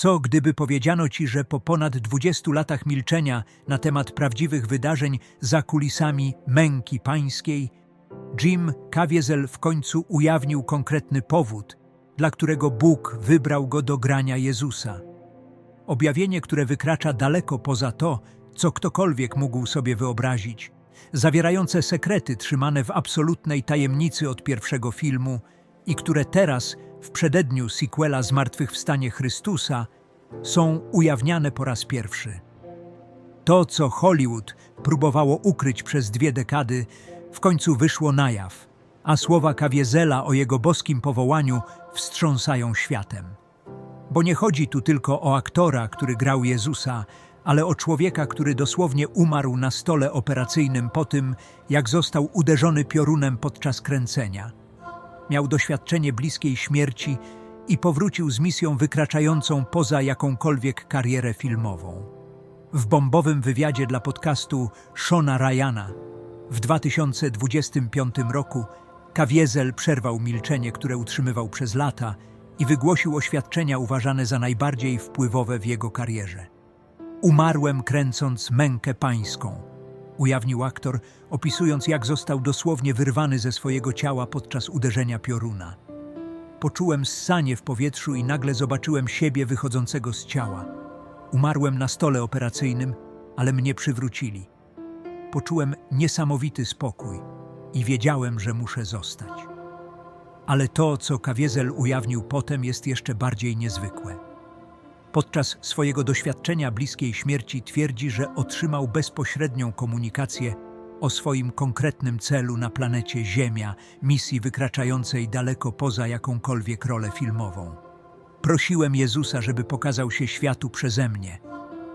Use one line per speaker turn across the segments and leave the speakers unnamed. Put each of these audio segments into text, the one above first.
Co gdyby powiedziano ci, że po ponad 20 latach milczenia na temat prawdziwych wydarzeń za kulisami męki pańskiej, Jim Caviezel w końcu ujawnił konkretny powód, dla którego Bóg wybrał go do grania Jezusa. Objawienie, które wykracza daleko poza to, co ktokolwiek mógł sobie wyobrazić, zawierające sekrety trzymane w absolutnej tajemnicy od pierwszego filmu i które teraz, w przededniu sequela Zmartwychwstanie Chrystusa, są ujawniane po raz pierwszy. To, co Hollywood próbowało ukryć przez dwie dekady, w końcu wyszło na jaw, a słowa Kawiezela o jego boskim powołaniu wstrząsają światem. Bo nie chodzi tu tylko o aktora, który grał Jezusa, ale o człowieka, który dosłownie umarł na stole operacyjnym po tym, jak został uderzony piorunem podczas kręcenia. Miał doświadczenie bliskiej śmierci i powrócił z misją wykraczającą poza jakąkolwiek karierę filmową. W bombowym wywiadzie dla podcastu Shona Ryana w 2025 roku Kawiezel przerwał milczenie, które utrzymywał przez lata i wygłosił oświadczenia uważane za najbardziej wpływowe w jego karierze. Umarłem kręcąc mękę pańską, ujawnił aktor, opisując jak został dosłownie wyrwany ze swojego ciała podczas uderzenia pioruna. Poczułem ssanie w powietrzu i nagle zobaczyłem siebie wychodzącego z ciała. Umarłem na stole operacyjnym, ale mnie przywrócili. Poczułem niesamowity spokój i wiedziałem, że muszę zostać. Ale to, co Kawiezel ujawnił potem, jest jeszcze bardziej niezwykłe. Podczas swojego doświadczenia bliskiej śmierci twierdzi, że otrzymał bezpośrednią komunikację o swoim konkretnym celu na planecie Ziemia, misji wykraczającej daleko poza jakąkolwiek rolę filmową. Prosiłem Jezusa, żeby pokazał się światu przeze mnie,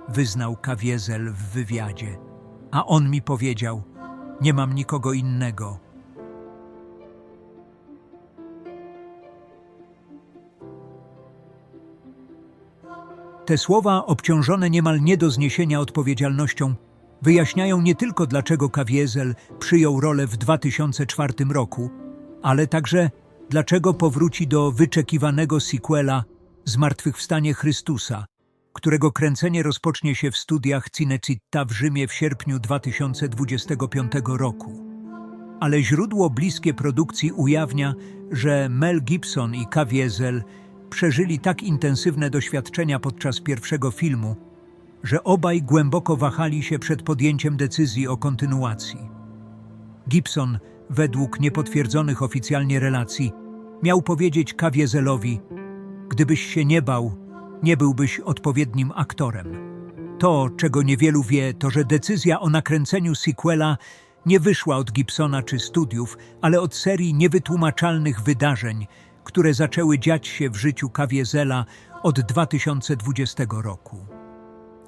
wyznał Kawiezel w wywiadzie. A on mi powiedział: Nie mam nikogo innego. Te słowa, obciążone niemal nie do zniesienia odpowiedzialnością, wyjaśniają nie tylko dlaczego Kawiezel przyjął rolę w 2004 roku, ale także dlaczego powróci do wyczekiwanego sequela Zmartwychwstanie Chrystusa, którego kręcenie rozpocznie się w studiach Cinecittà w Rzymie w sierpniu 2025 roku. Ale źródło bliskie produkcji ujawnia, że Mel Gibson i Caviezel przeżyli tak intensywne doświadczenia podczas pierwszego filmu, że obaj głęboko wahali się przed podjęciem decyzji o kontynuacji. Gibson, według niepotwierdzonych oficjalnie relacji, miał powiedzieć Caviezelowi: Gdybyś się nie bał, nie byłbyś odpowiednim aktorem. To, czego niewielu wie, to że decyzja o nakręceniu sequela nie wyszła od Gibsona czy studiów, ale od serii niewytłumaczalnych wydarzeń, które zaczęły dziać się w życiu Kawiezela od 2020 roku.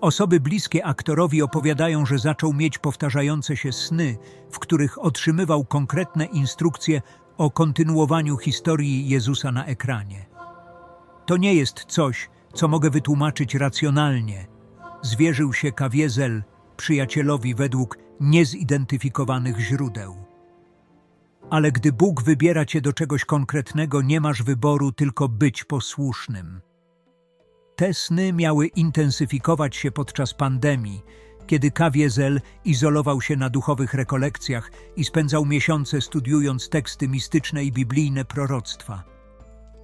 Osoby bliskie aktorowi opowiadają, że zaczął mieć powtarzające się sny, w których otrzymywał konkretne instrukcje o kontynuowaniu historii Jezusa na ekranie. To nie jest coś, co mogę wytłumaczyć racjonalnie. Zwierzył się Kawiezel przyjacielowi według niezidentyfikowanych źródeł. Ale gdy Bóg wybiera cię do czegoś konkretnego, nie masz wyboru, tylko być posłusznym. Te sny miały intensyfikować się podczas pandemii, kiedy Kawiezel izolował się na duchowych rekolekcjach i spędzał miesiące studiując teksty mistyczne i biblijne proroctwa.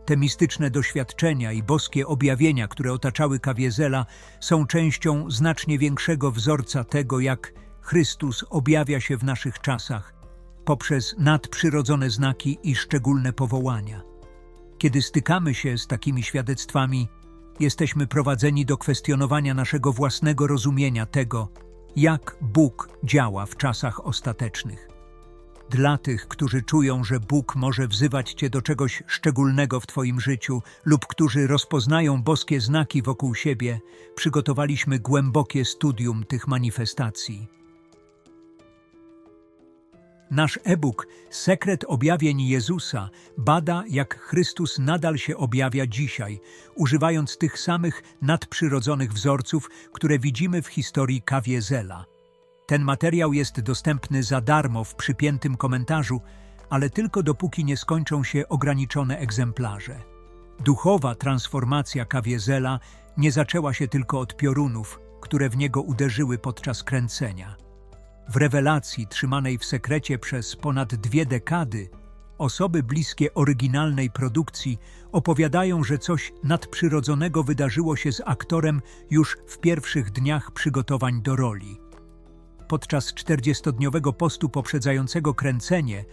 Te mistyczne doświadczenia i boskie objawienia, które otaczały Kawiezela, są częścią znacznie większego wzorca tego, jak Chrystus objawia się w naszych czasach poprzez nadprzyrodzone znaki i szczególne powołania. Kiedy stykamy się z takimi świadectwami, jesteśmy prowadzeni do kwestionowania naszego własnego rozumienia tego, jak Bóg działa w czasach ostatecznych. Dla tych, którzy czują, że Bóg może wzywać Cię do czegoś szczególnego w Twoim życiu lub którzy rozpoznają boskie znaki wokół siebie, przygotowaliśmy głębokie studium tych manifestacji. Nasz e-book Sekret objawień Jezusa bada, jak Chrystus nadal się objawia dzisiaj, używając tych samych nadprzyrodzonych wzorców, które widzimy w historii Kawiezela. Ten materiał jest dostępny za darmo w przypiętym komentarzu, ale tylko dopóki nie skończą się ograniczone egzemplarze. Duchowa transformacja Kawiezela nie zaczęła się tylko od piorunów, które w niego uderzyły podczas kręcenia. W rewelacji trzymanej w sekrecie przez ponad dwie dekady, osoby bliskie oryginalnej produkcji opowiadają, że coś nadprzyrodzonego wydarzyło się z aktorem już w pierwszych dniach przygotowań do roli. Podczas 40-dniowego postu poprzedzającego kręcenie,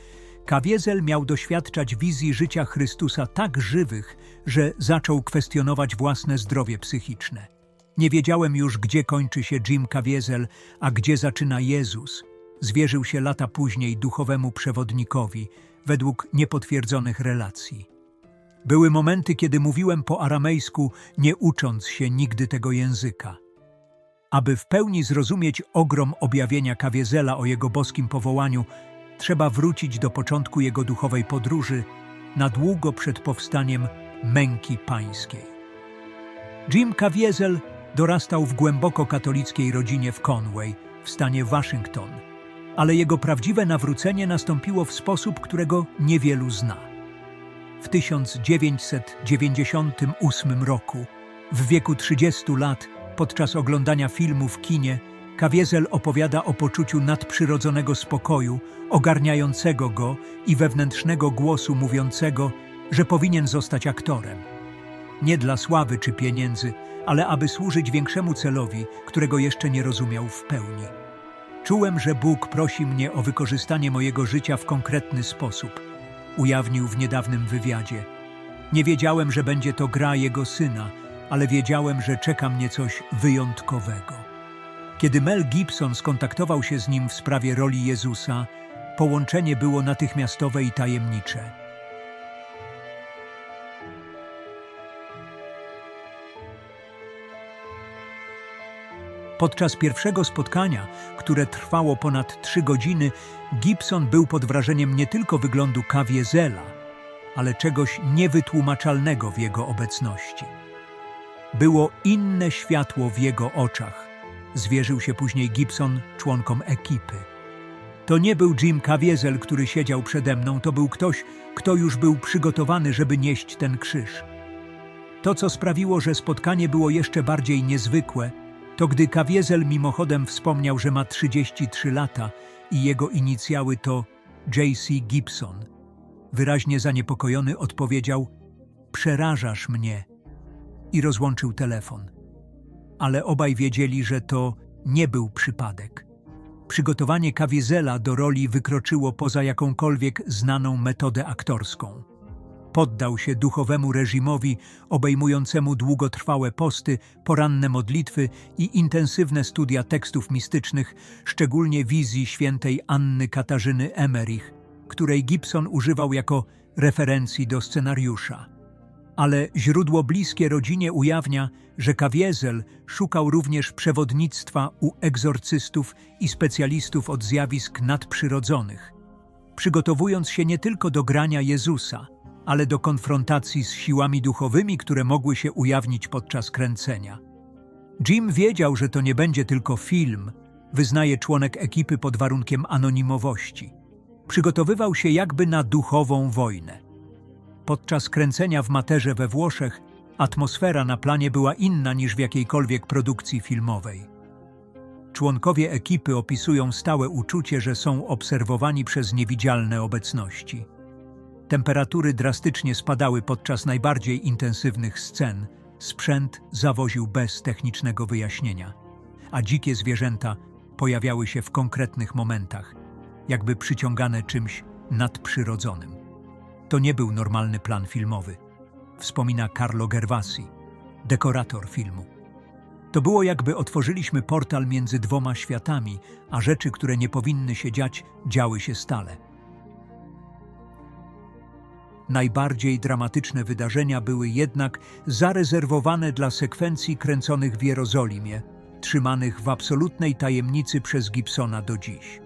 Kawiezel miał doświadczać wizji życia Chrystusa tak żywych, że zaczął kwestionować własne zdrowie psychiczne. Nie wiedziałem już, gdzie kończy się Jim Caviezel, a gdzie zaczyna Jezus. Zwierzył się lata później duchowemu przewodnikowi, według niepotwierdzonych relacji. Były momenty, kiedy mówiłem po aramejsku, nie ucząc się nigdy tego języka. Aby w pełni zrozumieć ogrom objawienia Kawiezela o jego boskim powołaniu, trzeba wrócić do początku jego duchowej podróży, na długo przed powstaniem męki pańskiej. Jim Caviezel dorastał w głęboko katolickiej rodzinie w Conway, w stanie Waszyngton, ale jego prawdziwe nawrócenie nastąpiło w sposób, którego niewielu zna. W 1998 roku, w wieku 30 lat, podczas oglądania filmu w kinie, Kawiezel opowiada o poczuciu nadprzyrodzonego spokoju, ogarniającego go i wewnętrznego głosu mówiącego, że powinien zostać aktorem. Nie dla sławy czy pieniędzy, ale aby służyć większemu celowi, którego jeszcze nie rozumiał w pełni. Czułem, że Bóg prosi mnie o wykorzystanie mojego życia w konkretny sposób. Ujawnił w niedawnym wywiadzie. Nie wiedziałem, że będzie to gra jego syna, ale wiedziałem, że czeka mnie coś wyjątkowego. Kiedy Mel Gibson skontaktował się z nim w sprawie roli Jezusa, połączenie było natychmiastowe i tajemnicze. Podczas pierwszego spotkania, które trwało ponad trzy godziny, Gibson był pod wrażeniem nie tylko wyglądu Kawiezela, ale czegoś niewytłumaczalnego w jego obecności. Było inne światło w jego oczach, zwierzył się później Gibson członkom ekipy. To nie był Jim Caviezel, który siedział przede mną, to był ktoś, kto już był przygotowany, żeby nieść ten krzyż. To, co sprawiło, że spotkanie było jeszcze bardziej niezwykłe, to gdy Caviezel mimochodem wspomniał, że ma 33 lata i jego inicjały to J.C. Gibson. Wyraźnie zaniepokojony odpowiedział: Przerażasz mnie i rozłączył telefon. Ale obaj wiedzieli, że to nie był przypadek. Przygotowanie Kawiezela do roli wykroczyło poza jakąkolwiek znaną metodę aktorską. Poddał się duchowemu reżimowi obejmującemu długotrwałe posty, poranne modlitwy i intensywne studia tekstów mistycznych, szczególnie wizji świętej Anny Katarzyny Emerich, której Gibson używał jako referencji do scenariusza. Ale źródło bliskie rodzinie ujawnia, że Kawiezel szukał również przewodnictwa u egzorcystów i specjalistów od zjawisk nadprzyrodzonych, przygotowując się nie tylko do grania Jezusa, ale do konfrontacji z siłami duchowymi, które mogły się ujawnić podczas kręcenia. Jim wiedział, że to nie będzie tylko film, wyznaje członek ekipy pod warunkiem anonimowości. Przygotowywał się jakby na duchową wojnę. Podczas kręcenia w Materze we Włoszech atmosfera na planie była inna niż w jakiejkolwiek produkcji filmowej. Członkowie ekipy opisują stałe uczucie, że są obserwowani przez niewidzialne obecności. Temperatury drastycznie spadały podczas najbardziej intensywnych scen, sprzęt zawoził bez technicznego wyjaśnienia, a dzikie zwierzęta pojawiały się w konkretnych momentach, jakby przyciągane czymś nadprzyrodzonym. To nie był normalny plan filmowy, wspomina Carlo Gervasi, dekorator filmu. To było jakby otworzyliśmy portal między dwoma światami, a rzeczy, które nie powinny się dziać, działy się stale. Najbardziej dramatyczne wydarzenia były jednak zarezerwowane dla sekwencji kręconych w Jerozolimie, trzymanych w absolutnej tajemnicy przez Gibsona do dziś.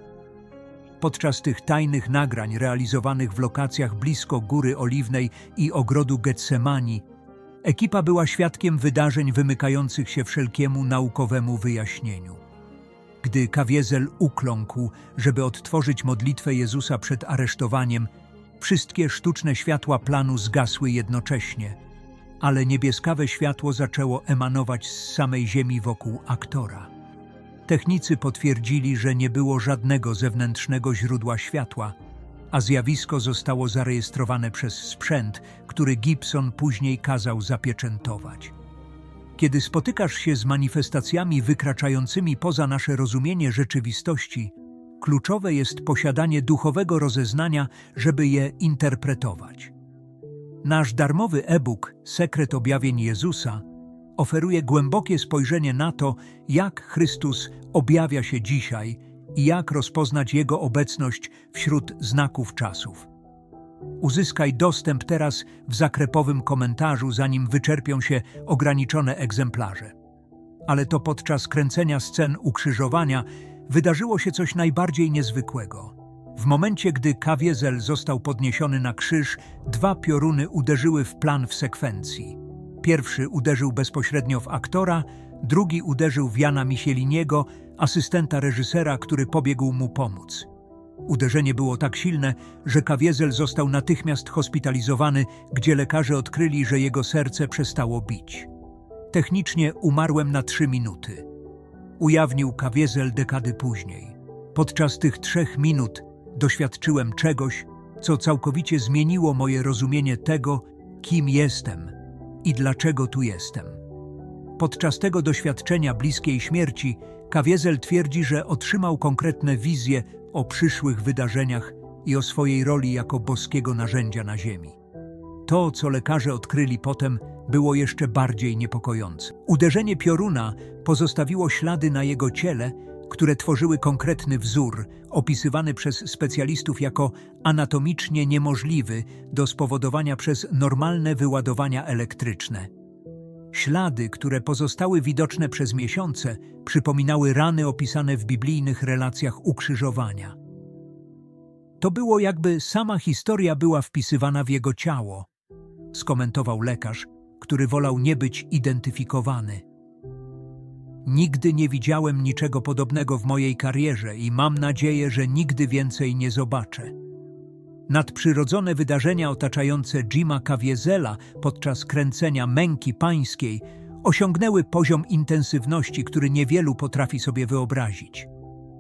Podczas tych tajnych nagrań realizowanych w lokacjach blisko Góry Oliwnej i ogrodu Getsemani, ekipa była świadkiem wydarzeń wymykających się wszelkiemu naukowemu wyjaśnieniu. Gdy Kawiezel ukląkł, żeby odtworzyć modlitwę Jezusa przed aresztowaniem, wszystkie sztuczne światła planu zgasły jednocześnie, ale niebieskawe światło zaczęło emanować z samej ziemi wokół aktora. Technicy potwierdzili, że nie było żadnego zewnętrznego źródła światła, a zjawisko zostało zarejestrowane przez sprzęt, który Gibson później kazał zapieczętować. Kiedy spotykasz się z manifestacjami wykraczającymi poza nasze rozumienie rzeczywistości, kluczowe jest posiadanie duchowego rozeznania, żeby je interpretować. Nasz darmowy e-book Sekret objawień Jezusa oferuje głębokie spojrzenie na to, jak Chrystus objawia się dzisiaj i jak rozpoznać Jego obecność wśród znaków czasów. Uzyskaj dostęp teraz w zakrepowym komentarzu, zanim wyczerpią się ograniczone egzemplarze. Ale to podczas kręcenia scen ukrzyżowania wydarzyło się coś najbardziej niezwykłego. W momencie, gdy Kawiezel został podniesiony na krzyż, dwa pioruny uderzyły w plan w sekwencji. Pierwszy uderzył bezpośrednio w aktora, drugi uderzył w Jana Micheliniego, asystenta reżysera, który pobiegł mu pomóc. Uderzenie było tak silne, że Kawiezel został natychmiast hospitalizowany, gdzie lekarze odkryli, że jego serce przestało bić. Technicznie umarłem na trzy minuty. Ujawnił Kawiezel dekady później. Podczas tych trzech minut doświadczyłem czegoś, co całkowicie zmieniło moje rozumienie tego, kim jestem i dlaczego tu jestem. Podczas tego doświadczenia bliskiej śmierci Kawiezel twierdzi, że otrzymał konkretne wizje o przyszłych wydarzeniach i o swojej roli jako boskiego narzędzia na ziemi. To, co lekarze odkryli potem, było jeszcze bardziej niepokojące. Uderzenie pioruna pozostawiło ślady na jego ciele, które tworzyły konkretny wzór, opisywany przez specjalistów jako anatomicznie niemożliwy do spowodowania przez normalne wyładowania elektryczne. Ślady, które pozostały widoczne przez miesiące, przypominały rany opisane w biblijnych relacjach ukrzyżowania. To było jakby sama historia była wpisywana w jego ciało, skomentował lekarz, który wolał nie być identyfikowany. Nigdy nie widziałem niczego podobnego w mojej karierze i mam nadzieję, że nigdy więcej nie zobaczę. Nadprzyrodzone wydarzenia otaczające Jima Caviezela podczas kręcenia Męki Pańskiej osiągnęły poziom intensywności, który niewielu potrafi sobie wyobrazić.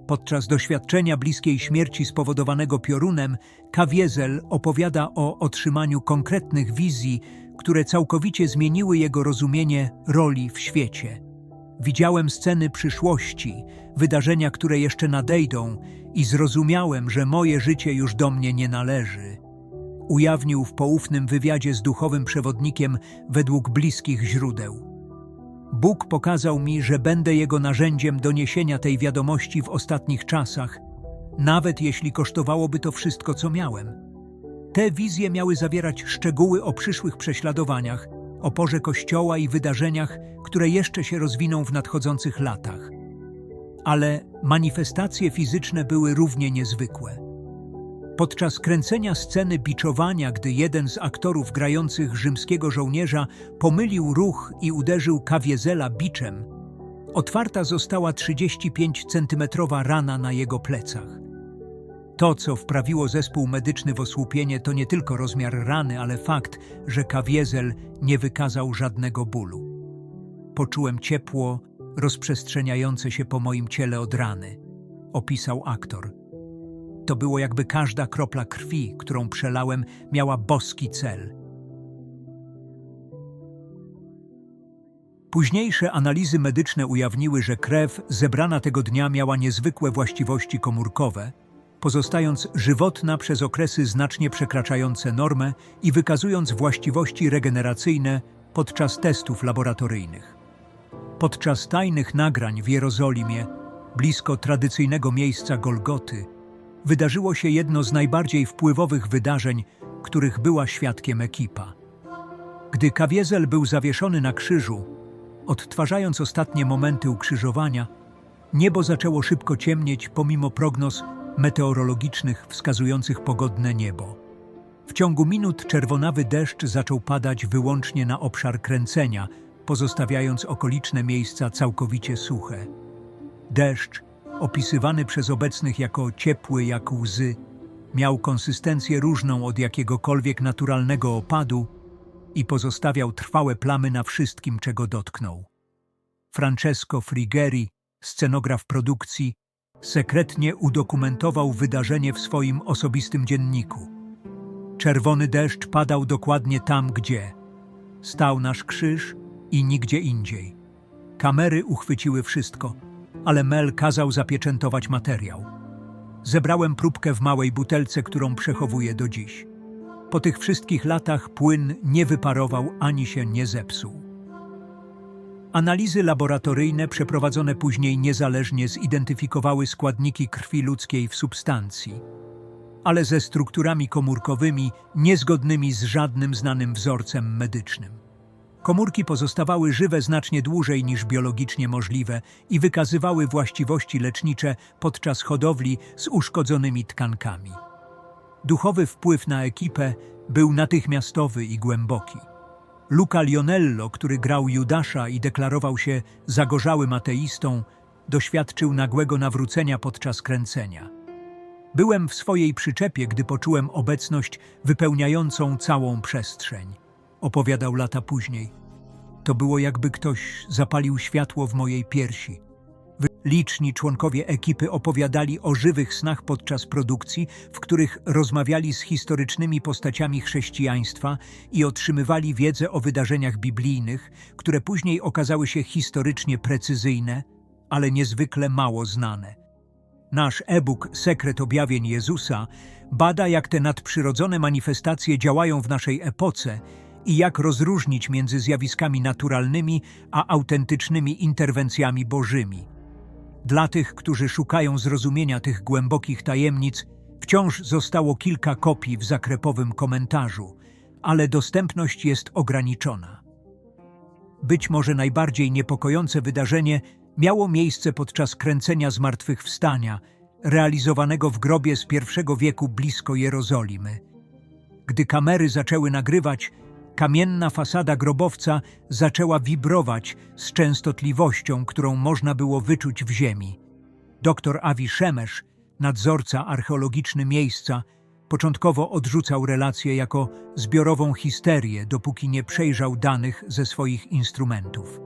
Podczas doświadczenia bliskiej śmierci spowodowanego piorunem, Caviezel opowiada o otrzymaniu konkretnych wizji, które całkowicie zmieniły jego rozumienie roli w świecie. Widziałem sceny przyszłości, wydarzenia, które jeszcze nadejdą i zrozumiałem, że moje życie już do mnie nie należy. Ujawnił w poufnym wywiadzie z duchowym przewodnikiem według bliskich źródeł. Bóg pokazał mi, że będę Jego narzędziem do niesienia tej wiadomości w ostatnich czasach, nawet jeśli kosztowałoby to wszystko, co miałem. Te wizje miały zawierać szczegóły o przyszłych prześladowaniach, o porze Kościoła i wydarzeniach, które jeszcze się rozwiną w nadchodzących latach. Ale manifestacje fizyczne były równie niezwykłe. Podczas kręcenia sceny biczowania, gdy jeden z aktorów grających rzymskiego żołnierza pomylił ruch i uderzył Kawiezela biczem, otwarta została 35-centymetrowa rana na jego plecach. To, co wprawiło zespół medyczny w osłupienie, to nie tylko rozmiar rany, ale fakt, że Kawiezel nie wykazał żadnego bólu. Poczułem ciepło, rozprzestrzeniające się po moim ciele od rany, opisał aktor. To było jakby każda kropla krwi, którą przelałem, miała boski cel. Późniejsze analizy medyczne ujawniły, że krew zebrana tego dnia miała niezwykłe właściwości komórkowe, pozostając żywotna przez okresy znacznie przekraczające normę i wykazując właściwości regeneracyjne podczas testów laboratoryjnych. Podczas tajnych nagrań w Jerozolimie, blisko tradycyjnego miejsca Golgoty, wydarzyło się jedno z najbardziej wpływowych wydarzeń, których była świadkiem ekipa. Gdy Kawiezel był zawieszony na krzyżu, odtwarzając ostatnie momenty ukrzyżowania, niebo zaczęło szybko ciemnieć pomimo prognoz meteorologicznych wskazujących pogodne niebo. W ciągu minut czerwonawy deszcz zaczął padać wyłącznie na obszar kręcenia, pozostawiając okoliczne miejsca całkowicie suche. Deszcz, opisywany przez obecnych jako ciepły jak łzy, miał konsystencję różną od jakiegokolwiek naturalnego opadu i pozostawiał trwałe plamy na wszystkim, czego dotknął. Francesco Frigeri, scenograf produkcji, sekretnie udokumentował wydarzenie w swoim osobistym dzienniku. Czerwony deszcz padał dokładnie tam, gdzie stał nasz krzyż i nigdzie indziej. Kamery uchwyciły wszystko, ale Mel kazał zapieczętować materiał. Zebrałem próbkę w małej butelce, którą przechowuję do dziś. Po tych wszystkich latach płyn nie wyparował ani się nie zepsuł. Analizy laboratoryjne przeprowadzone później niezależnie zidentyfikowały składniki krwi ludzkiej w substancji, ale ze strukturami komórkowymi niezgodnymi z żadnym znanym wzorcem medycznym. Komórki pozostawały żywe znacznie dłużej niż biologicznie możliwe i wykazywały właściwości lecznicze podczas hodowli z uszkodzonymi tkankami. Duchowy wpływ na ekipę był natychmiastowy i głęboki. Luca Lionello, który grał Judasza i deklarował się zagorzałym ateistą, doświadczył nagłego nawrócenia podczas kręcenia. Byłem w swojej przyczepie, gdy poczułem obecność wypełniającą całą przestrzeń. Opowiadał lata później. To było jakby ktoś zapalił światło w mojej piersi. Liczni członkowie ekipy opowiadali o żywych snach podczas produkcji, w których rozmawiali z historycznymi postaciami chrześcijaństwa i otrzymywali wiedzę o wydarzeniach biblijnych, które później okazały się historycznie precyzyjne, ale niezwykle mało znane. Nasz e-book Sekret objawień Jezusa bada, jak te nadprzyrodzone manifestacje działają w naszej epoce i jak rozróżnić między zjawiskami naturalnymi a autentycznymi interwencjami bożymi. Dla tych, którzy szukają zrozumienia tych głębokich tajemnic, wciąż zostało kilka kopii w zakrepowym komentarzu, ale dostępność jest ograniczona. Być może najbardziej niepokojące wydarzenie miało miejsce podczas kręcenia zmartwychwstania, realizowanego w grobie z I wieku blisko Jerozolimy. Gdy kamery zaczęły nagrywać, kamienna fasada grobowca zaczęła wibrować z częstotliwością, którą można było wyczuć w ziemi. Dr Avi Szemesz, nadzorca archeologiczny miejsca, początkowo odrzucał relację jako zbiorową histerię, dopóki nie przejrzał danych ze swoich instrumentów.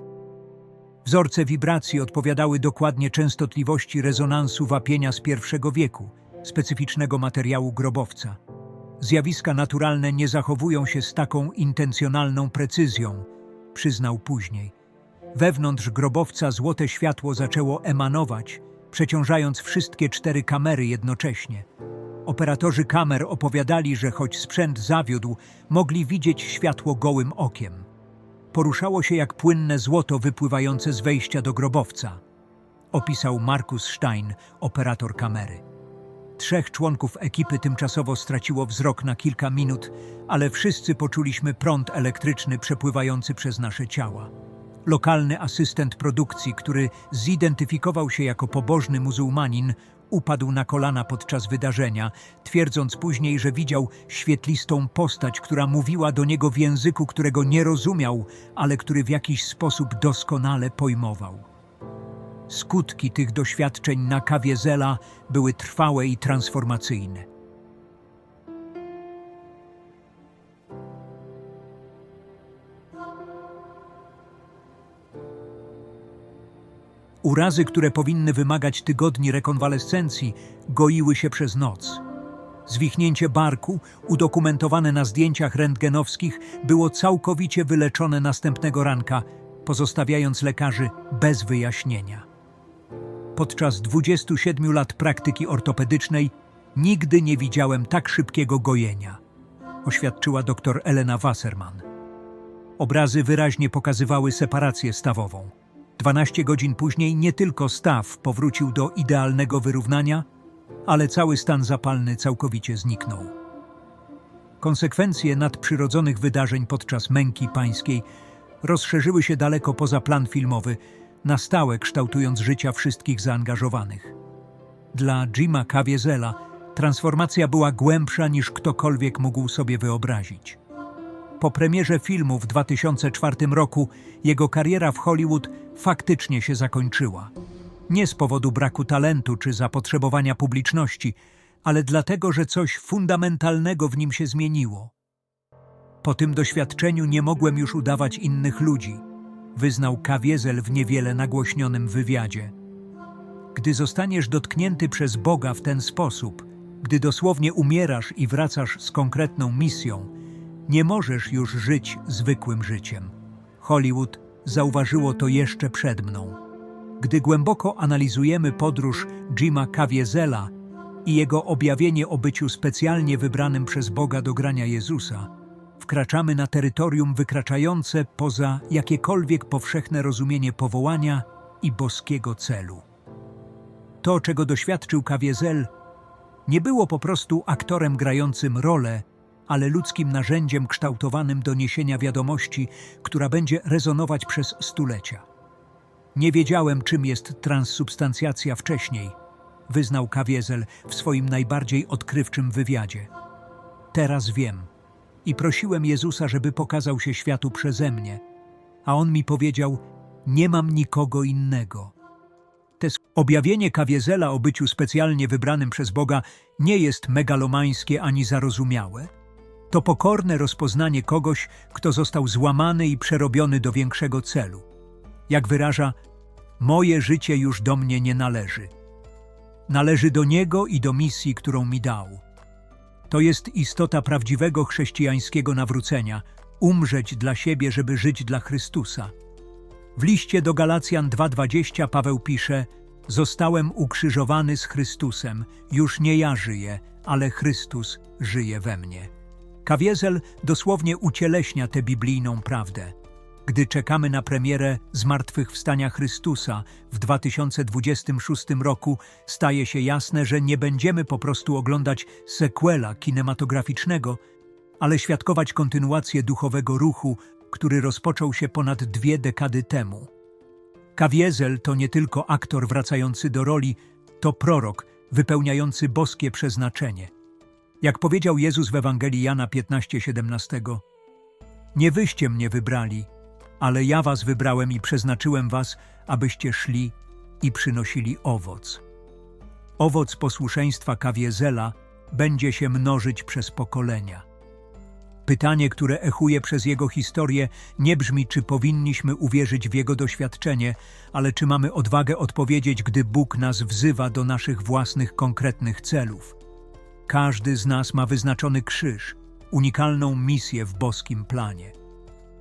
Wzorce wibracji odpowiadały dokładnie częstotliwości rezonansu wapienia z I wieku, specyficznego materiału grobowca. Zjawiska naturalne nie zachowują się z taką intencjonalną precyzją, przyznał później. Wewnątrz grobowca złote światło zaczęło emanować, przeciążając wszystkie cztery kamery jednocześnie. Operatorzy kamer opowiadali, że choć sprzęt zawiódł, mogli widzieć światło gołym okiem. Poruszało się jak płynne złoto wypływające z wejścia do grobowca, opisał Markus Stein, operator kamery. Trzech członków ekipy tymczasowo straciło wzrok na kilka minut, ale wszyscy poczuliśmy prąd elektryczny przepływający przez nasze ciała. Lokalny asystent produkcji, który zidentyfikował się jako pobożny muzułmanin, upadł na kolana podczas wydarzenia, twierdząc później, że widział świetlistą postać, która mówiła do niego w języku, którego nie rozumiał, ale który w jakiś sposób doskonale pojmował. Skutki tych doświadczeń na kawie Zela były trwałe i transformacyjne. Urazy, które powinny wymagać tygodni rekonwalescencji, goiły się przez noc. Zwichnięcie barku, udokumentowane na zdjęciach rentgenowskich, było całkowicie wyleczone następnego ranka, pozostawiając lekarzy bez wyjaśnienia. Podczas 27 lat praktyki ortopedycznej nigdy nie widziałem tak szybkiego gojenia, oświadczyła dr Elena Wasserman. Obrazy wyraźnie pokazywały separację stawową. 12 godzin później nie tylko staw powrócił do idealnego wyrównania, ale cały stan zapalny całkowicie zniknął. Konsekwencje nadprzyrodzonych wydarzeń podczas męki pańskiej rozszerzyły się daleko poza plan filmowy, na stałe kształtując życia wszystkich zaangażowanych. Dla Jima Caviezel'a transformacja była głębsza niż ktokolwiek mógł sobie wyobrazić. Po premierze filmu w 2004 roku jego kariera w Hollywood faktycznie się zakończyła. Nie z powodu braku talentu czy zapotrzebowania publiczności, ale dlatego, że coś fundamentalnego w nim się zmieniło. Po tym doświadczeniu nie mogłem już udawać innych ludzi, wyznał Kawiezel w niewiele nagłośnionym wywiadzie. Gdy zostaniesz dotknięty przez Boga w ten sposób, gdy dosłownie umierasz i wracasz z konkretną misją, nie możesz już żyć zwykłym życiem. Hollywood zauważyło to jeszcze przed mną. Gdy głęboko analizujemy podróż Jima Caviezela i jego objawienie o byciu specjalnie wybranym przez Boga do grania Jezusa, wkraczamy na terytorium wykraczające poza jakiekolwiek powszechne rozumienie powołania i boskiego celu. To, czego doświadczył Caviezel, nie było po prostu aktorem grającym rolę, ale ludzkim narzędziem kształtowanym do niesienia wiadomości, która będzie rezonować przez stulecia. Nie wiedziałem, czym jest transsubstancjacja wcześniej, wyznał Caviezel w swoim najbardziej odkrywczym wywiadzie. Teraz wiem i prosiłem Jezusa, żeby pokazał się światu przeze mnie, a On mi powiedział, nie mam nikogo innego. Te objawienie Kawiezela o byciu specjalnie wybranym przez Boga nie jest megalomańskie ani zarozumiałe. To pokorne rozpoznanie kogoś, kto został złamany i przerobiony do większego celu. Jak wyraża, moje życie już do mnie nie należy. Należy do Niego i do misji, którą mi dał. To jest istota prawdziwego chrześcijańskiego nawrócenia umrzeć dla siebie, żeby żyć dla Chrystusa. W liście do Galacjan 2:20 Paweł pisze: Zostałem ukrzyżowany z Chrystusem, już nie ja żyję, ale Chrystus żyje we mnie. Kawiezel dosłownie ucieleśnia tę biblijną prawdę. Gdy czekamy na premierę Zmartwychwstania Chrystusa w 2026 roku, staje się jasne, że nie będziemy po prostu oglądać sequela kinematograficznego, ale świadkować kontynuację duchowego ruchu, który rozpoczął się ponad dwie dekady temu. Kawiezel to nie tylko aktor wracający do roli, to prorok wypełniający boskie przeznaczenie. Jak powiedział Jezus w Ewangelii Jana 15:17, Nie wyście mnie wybrali, ale ja was wybrałem i przeznaczyłem was, abyście szli i przynosili owoc. Owoc posłuszeństwa Kawiezela będzie się mnożyć przez pokolenia. Pytanie, które echuje przez jego historię, nie brzmi, czy powinniśmy uwierzyć w jego doświadczenie, ale czy mamy odwagę odpowiedzieć, gdy Bóg nas wzywa do naszych własnych konkretnych celów. Każdy z nas ma wyznaczony krzyż, unikalną misję w boskim planie.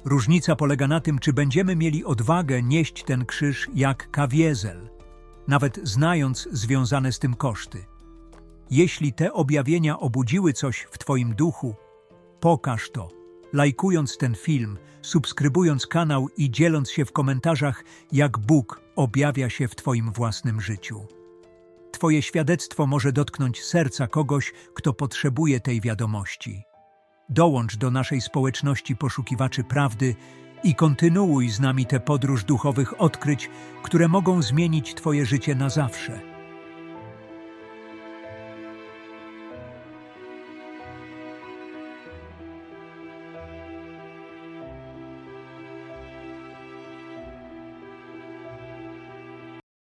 Różnica polega na tym, czy będziemy mieli odwagę nieść ten krzyż jak kawiezel, nawet znając związane z tym koszty. Jeśli te objawienia obudziły coś w Twoim duchu, Pokaż to, lajkując ten film, subskrybując kanał i dzieląc się w komentarzach, jak Bóg objawia się w Twoim własnym życiu. Twoje świadectwo może dotknąć serca kogoś, kto potrzebuje tej wiadomości. Dołącz do naszej społeczności poszukiwaczy prawdy i kontynuuj z nami tę podróż duchowych odkryć, które mogą zmienić Twoje życie na zawsze.